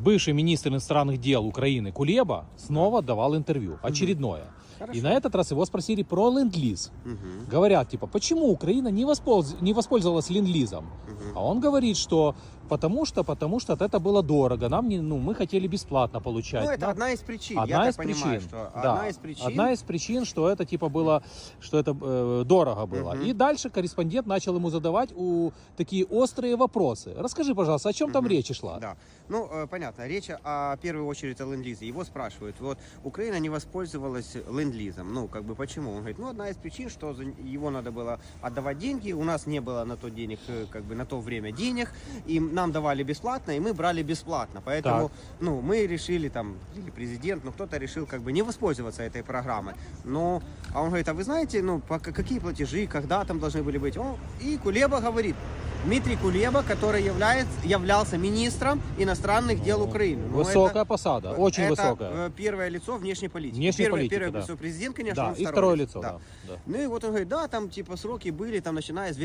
бывший министр иностранных дел Украины Кулеба снова давал интервью, очередное. Хорошо. И на этот раз его спросили про ленд-лиз. Мгм, Говорят, типа, почему Украина не, воспольз- не воспользовалась ленд-лизом? мгм. А он говорит, что потому что, потому что это было дорого. Нам не, ну, мы хотели бесплатно получать. Ну, это Нам- одна из причин. Одна Я из так понимаю, причин. что да. одна из причин. Одна из причин, что это типа было, что это э, дорого было. Мгм. И дальше корреспондент начал ему задавать у, такие острые вопросы. Расскажи, пожалуйста, о чем там Мгм. речь шла? Да. Ну, э, понятно. Речь о, в первую очередь о ленд-лизе. Его спрашивают, вот Украина не воспользовалась ленд-лизом. Ну, как бы почему? Он говорит, ну, одна из причин, что его надо было отдавать деньги. У нас не было на то денег, э, как бы на то время денег. И нам давали бесплатно, и мы брали бесплатно. Поэтому, Так. ну, мы решили там, или президент, ну, кто-то решил как бы не воспользоваться этой программой. Но, а он говорит, а вы знаете, ну, по, какие платежи, когда там должны были быть? Он, и Кулеба говорит, Дмитрий Кулеба, который является, являлся министром иностранных дел Украины. Ну, Высокая это- посада, очень это, высокая. э, лицо внешней политики. Внешней первое, политики, первое да. лицо президент, конечно, да, он и второе лицо, да. да. да. Ну и вот он говорит, да, там типа сроки были, там начиная с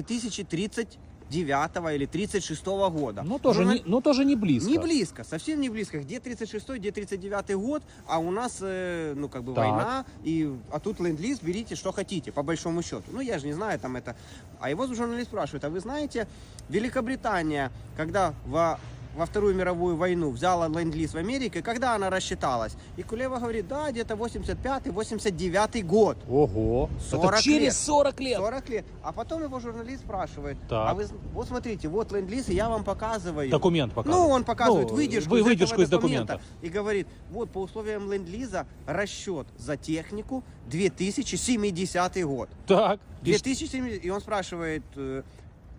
2039 или 36 года. Ну, тоже Журна- не, ну, тоже не близко. Не близко, совсем не близко. Где 36-й, где 39 год, а у нас, э, ну, как бы Так. война, и, а тут ленд-лиз, берите, что хотите, по большому счету. Ну, я же не знаю, там это... А его журналист спрашивает, а вы знаете, Великобритания, когда во, во Вторую мировую войну взяла ленд-лиз в Америке, когда она рассчиталась? И Кулева говорит, да, где-то 85-89 год. Ого. 40 это через лет. 40 лет. 40 лет. А потом его журналист спрашивает, Так. а вы, вот смотрите, вот ленд-лиз, и я вам показываю. Документ Ну, показывает. он показывает Ну, выдержку, вы- из выдержку из документа документа. и говорит, вот по условиям ленд-лиза расчет за технику 2070 год. Так. И ш- 2070, и он спрашивает э,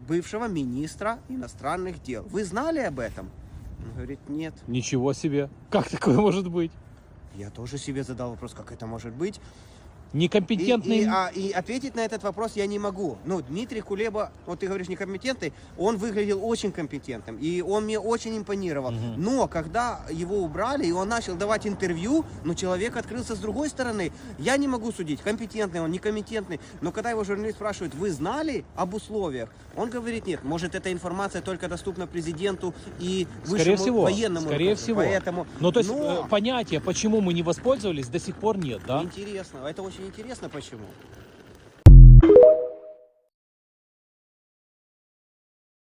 бывшего министра иностранных дел, вы знали об этом? Он говорит, нет. Ничего себе. Как такое может быть? Я тоже себе задал вопрос, как это может быть. И, Некомпетентный. и, а, и ответить на этот вопрос я не могу. Ну, Дмитрий Кулеба, вот ты говоришь некомпетентный, он выглядел очень компетентным, и он мне очень импонировал. Мгм. Но когда его убрали, и он начал давать интервью, ну, человек открылся с другой стороны. Я не могу судить, компетентный он, некомпетентный. Но когда его журналист спрашивает, вы знали об условиях? Он говорит, нет, может, эта информация только доступна президенту и Скорее высшему всего, военному скорее руководству. всего. Поэтому, Ну, то есть но- э, понятие, почему мы не воспользовались, до сих пор нет, да? Интересно, это очень интересно, почему.